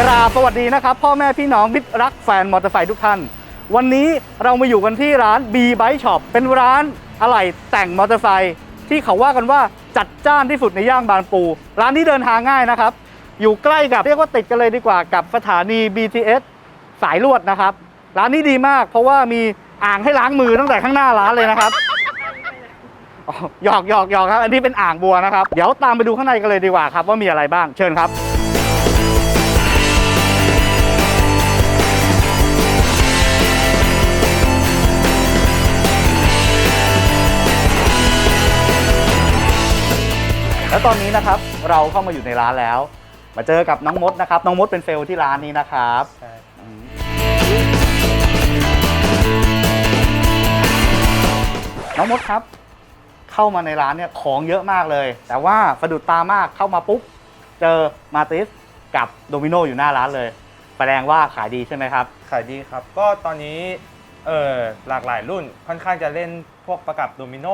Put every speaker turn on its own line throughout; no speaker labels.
กราบสวัสดีนะครับ พ่อแม่พี่น้องมิตรรักแฟนมอเตอร์ไซค์ทุกท่าน วันนี้เรามาอยู่กันที่ร้าน B Bike Shop เป็นร้านอะไหล่แต่งมอเตอร์ไซค์ที่เขาว่ากันว่าจัดจ้านที่สุดในย่างบางปู ร้านนี้เดินทางง่ายนะครับ อยู่ใกล้กับเรียกว่าติดกันเลยดีกว่ากับสถานี BTS สายลวดนะครับ ร้านนี้ดีมาก เพราะว่ามีอ่างให้ล้างมือตั้งแต่ข้างหน้าร้านเลยนะครับหยอกหยอกหยอกครับ อันนี้เป็นอ่างบัวนะครับ เดี๋ยวตามไปดูข้างในกันเลยดีกว่าครับ ว่ามีอะไรบ้าง เชิญครับ แล้วตอนนี้นะครับเราเข้ามาอยู่ในร้านแล้ว มาเจอกับน้องมดนะครับ น้องมดเป็นเซลล์ที่ร้านนี้นะครับ
ใช่
อืมน้องมดครับ เข้ามาในร้านเนี่ยของเยอะมากเลย แต่ว่าสะดุดตามากเข้ามาปุ๊บ เจอมาติสกับโดมิโนอยู่หน้าร้านเลยแสดงว่าขายดีใช่ไหมครับ
ขายดีครับ ก็ตอนนี้เออหลากหลายรุ่นค่อนข้างจะเล่นพวกประกับโดมิโน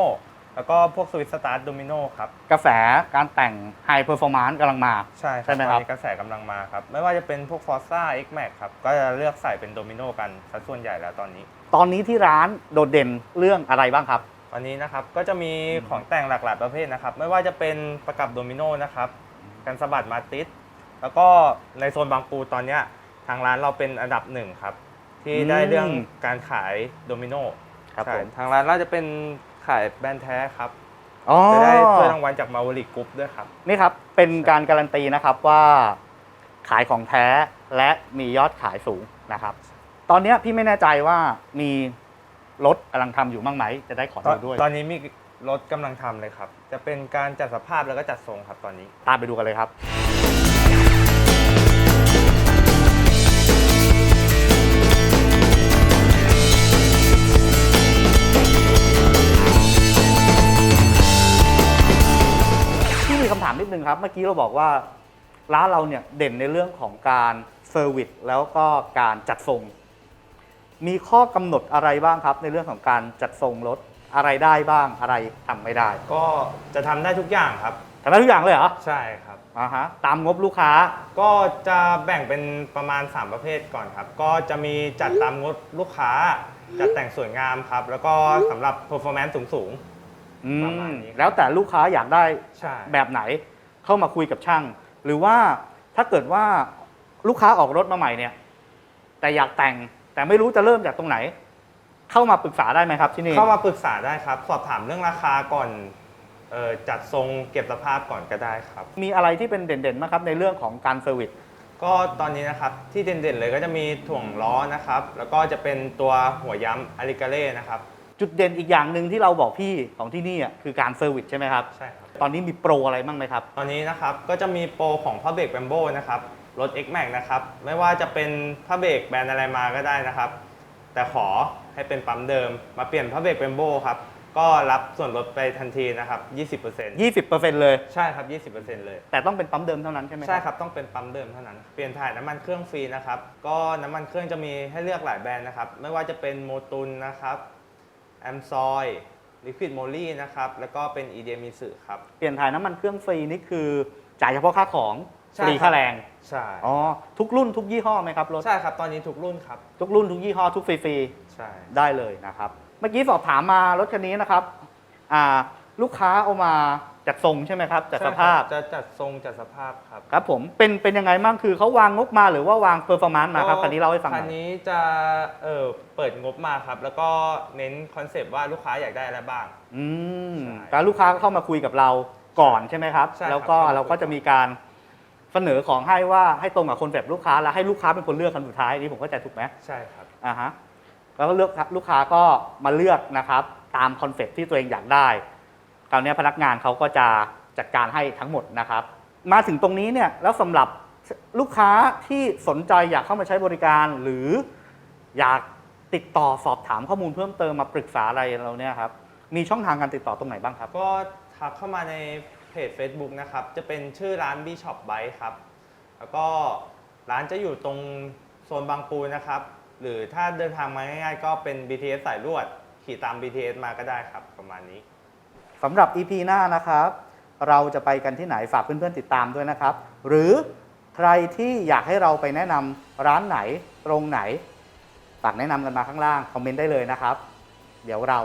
แล้วก็พวกสวิตสตาร์ทโดมิโนครับ
กระแสการแต่งไฮเพอร์ฟอร์มานซ์กำลังมา
ใช่
ใช่ไหมครับ
ตอนนี้กระแสกำลังมาครับ ไม่ว่าจะเป็นพวก Forza X Max ครับ ก็จะเลือกใส่เป็นโดมิโนกันสัดส่วนใหญ่แล้วตอนนี้
ตอนนี้ที่ร้านโดดเด่นเรื่องอะไรบ้างครับ
วันนี้นะครับก็จะมีของแต่งหลากหลายประเภทนะครับ ไม่ว่าจะเป็นประกับโดมิโนนะครับกันสะบัดมาติสแล้วก็ในโซนบางปูตอนเนี้ยทางร้านเราเป็นอันดับหนึ่งครับ ที่ได้
อืม
เรื่องการขายโดมิโน
ครับ
ใช่
ผม
ทางร้านเราจะเป็น ขายแบรนด์แท้ครับ
อ๋อ
จะได้ถ้วยรางวัลจากมาวลิกกรุ๊ปด้วยครับ
นี่ครับ เป็นการการันตีนะครับว่าขายของแท้และมียอดขายสูงนะครับ ตอนเนี้ยพี่ไม่แน่ใจว่ามีรถกำลังทำอยู่บ้างไหม จะได้ขอ
ตอ
ดู
น
ด้วย
ตอนนี้มีรถกำลังทำเลยครับ จะเป็นการจัดสภาพแล้วก็จัดทรงครับตอนนี้
ตามไปดูกันเลยครับ มีคำถามนิดนึงครับ เมื่อกี้เราบอกว่าร้านเราเนี่ยเด่นในเรื่องของการเซอร์วิสแล้วก็การจัดทรงมีข้อกำหนดอะไรบ้างครับ ในเรื่องของการจัดทรงรถอะไรได้บ้างอะไรทำไม่ได้
ก็จะทำได้ทุกอย่างครับ
ทำได้ทุกอย่างเลยเหรอ
ใช่ครับ
อ่าฮะตามงบลูกค้า
ก็จะแบ่งเป็นประมาณ 3 ประเภทก่อนครับ ก็จะมีจัดตามงบลูกค้า จัดแต่งสวยงามครับ แล้วก็สำหรับ performance สูง
อื
ประมาณ
ม
นี้ครับ
แล้วแต่ลูกค้าอยากได้
ๆใช่
แบบไหน เข้ามาคุยกับช่าง หรือว่าถ้าเกิดว่าลูกค้าออกรถมาใหม่เนี่ย แต่อยากแต่งแต่ไม่รู้จะเริ่มจากตรงไหน เข้ามาปรึกษาได้ไหมครับที่นี่
เข้ามาปรึกษาได้ครับ สอบถามเรื่องราคาก่อนเออจัดทรงเก็บสภาพก่อนก็ได้ครับ
มีอะไรที่เป็นเด่นๆไหมครับในเรื่องของการเซอร์วิส
ก็ตอนนี้นะครับที่เด่นๆเลยก็จะมีถ่วงล้อนะครับ แล้วก็จะเป็นตัวหัวย้ำอาริกาเล่นะครับ
จุดเด่นอีกอย่างหนึ่งที่เราบอกพี่ของที่นี่อะคือการเซอร์วิสใช่ไหมครับ
ใช่ครับ
ตอนนี้มีโปรอะไรบ้างไหมครับ
ตอนนี้นะครับก็จะมีโปรของผ้าเบรกแบมโบนะครับรถ X Max นะครับไม่ว่าจะเป็นผ้าเบรกแบรนด์อะไรมาก็ได้นะครับ แต่ขอให้เป็นปั๊มเดิม มาเปลี่ยนผ้าเบรกแบมโบครับก็รับส่วนลดไปทันทีนะครับ 20%
20%เลย
ใช่ครับ 20%เลย
แต่ต้องเป็นปั๊มเดิมเท่านั้นใช่ไหม
ใช่ครับ ต้องเป็นปั๊มเดิมเท่านั้น เปลี่ยนถ่ายน้ำมันเครื่องฟรีนะครับ ก็น้ำมันเครื่องจะมีให้เลือกหลายแบรนด์นะครับ ไม่ว่าจะเป็นโมตุนนะครับแอมซอย ลิควิดโมลี่นะครับ แล้วก็เป็นอีเดียมิสึครับ
เปลี่ยนถ่ายน้ำมันเครื่องฟรีนี่คือ จ่ายเฉพาะค่าของ
ใช่
ฟรี
ครับ
ค่าแรง
ใช่
อ๋อ ทุกรุ่นทุกยี่ห้อไหมครับรถ
ใช่ครับ ตอนนี้ทุกรุ่นครับ
ทุกรุ่นทุกยี่ห้อทุกฟรี
ใช่
ๆ ได้เลยนะครับ เมื่อกี้สอบถามมารถคันนี้นะครับอ่าลูกค้าเอามา จัดทรงใช่ไหมครับจัดสภาพ
ใช่ครับจะจัดทรงจัดสภาพครับ
ครับผมเป็นเป็นยังไงบ้างคือเขาวางงบมาหรือว่าวางเปอร์ฟอร์มานซ์มาครับคันนี้เล่าให้ฟังห
คั
น่
น
อย
นี้จะเออเปิดงบมาครับ แล้วก็เน้นคอนเซปต์ว่าลูกค้าอยากได้อะไรบ้าง
อืม
ใช่
การลูกค้าก็เข้ามาคุยกับเราก่อนใช่ไหมครับ
ใช่ครับ
แล้วก็
เข้ามาคุย
เราก็จะมีการเสนอของให้ว่าให้ตรงกับคนแบบลูกค้าแล้วให้ลูกค้าเป็นคนเลือกคันสุดท้ายนี่ผมเข้าใจถูกไหม
ใช่ครับ
อ่าฮะแล้วก็เลือกลูกค้าก็มาเลือกนะครับ ตามคอนเซ็ปต์ที่ตัวเองอยากได้ คราวนี้พนักงานเขาก็จะจัดการให้ทั้งหมดนะครับ มาถึงตรงนี้เนี่ยแล้วสำหรับลูกค้าที่สนใจอยากเข้ามาใช้บริการ หรืออยากติดต่อสอบถามข้อมูลเพิ่มเติมมาปรึกษาอะไรเราเนี่ยครับมีช่องทางการติดต่อตรงไหนบ้างครับ
ก็ทักเข้ามาในเพจ Facebook นะครับ จะเป็นชื่อร้าน B Shop Bike ครับ แล้วก็ร้านจะอยู่ตรงโซนบางปูนะครับ หรือถ้าเดินทางมาง่ายๆ ก็เป็น BTS สายลวด ขี่ตาม BTS มาก็ได้ครับ ประมาณนี้
สำหรับ EP หน้านะครับ เราจะไปกันที่ไหนฝากเพื่อนๆติดตามด้วยนะครับ หรือใครที่อยากให้เราไปแนะนำร้านไหนตรงไหนฝากแนะนำกันมาข้างล่างคอมเมนต์ได้เลยนะครับ เดี๋ยวเรา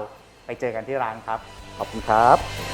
ไปเจอกันที่ร้านครับ ขอบคุณครับ